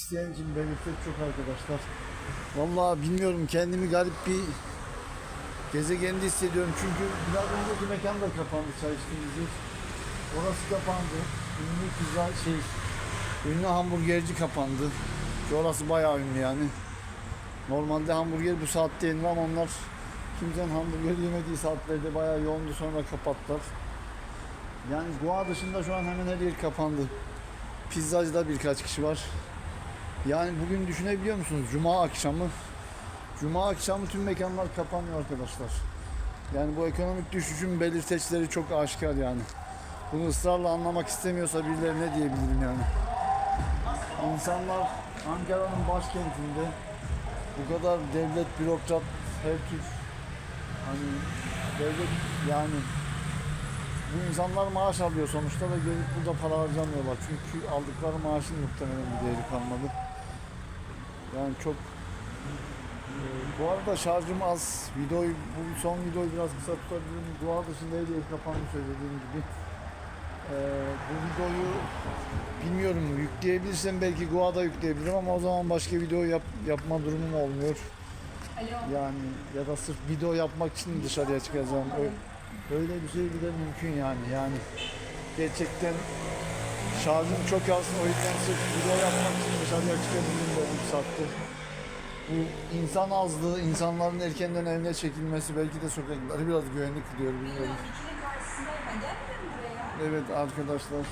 İsteyen için belirtecek çok arkadaşlar. Vallahi bilmiyorum kendimi garip bir gezegende hissediyorum. Çünkü biraz önceki mekan da kapandı çay içtiğimiz. Orası kapandı. Ünlü pizza şey, ünlü hamburgerci kapandı. Ki orası bayağı ünlü yani. Normalde hamburger bu saatte yenir ama onlar kimsenin hamburger yemediği saatlerde bayağı yoğundu sonra kapattılar. Yani Goa dışında şu an hemen her yer kapandı. Pizzacıda birkaç kişi var. Yani bugün düşünebiliyor musunuz? Cuma akşamı. Cuma akşamı tüm mekanlar kapanıyor arkadaşlar. Yani bu ekonomik düşüşün belirteçleri çok aşikar yani. Bunu ısrarla anlamak istemiyorsa birileri ne diyebilirim yani. İnsanlar Ankara'nın başkentinde bu kadar devlet, bürokrat, her tür hani devlet yani bu insanlar maaş alıyor sonuçta da gelip burada para harcamıyorlar. Çünkü aldıkları maaşın muhtemelen bir değeri kalmadı. Yani çok Ee, bu arada şarjım az. Videoyu, bu son videoyu biraz kısa tutabilirim. Dua dışında her yer kapandı söylediğim gibi. Ee, bu videoyu bilmiyorum yükleyebilirsem belki Goa'da yükleyebilirim ama o zaman başka video yap, yapma durumum olmuyor. Alo. Yani ya da sırf video yapmak için dışarıya çıkacağım. Ö- Öyle bir şey bile mümkün yani. Yani gerçekten şarjım çok az. O yüzden sırf video yapmak için dışarıya çıkabildim de bu saatte. Bu insan azlığı, insanların erkenden evine çekilmesi belki de sokakları biraz güvenli kılıyor bilmiyorum. Evet arkadaşlar